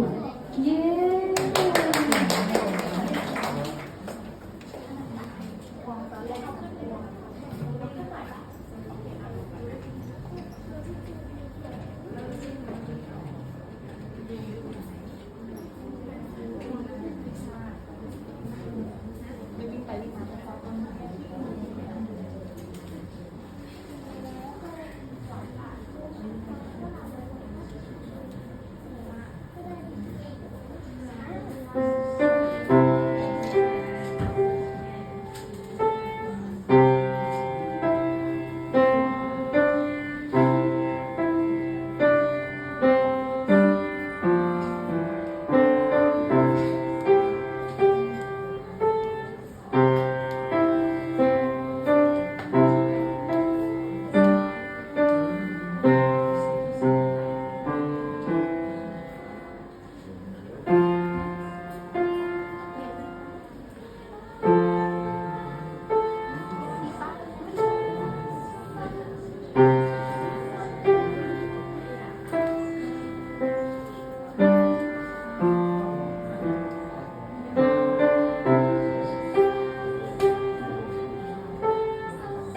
Senhor.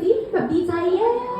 สิแบบดีใจเย้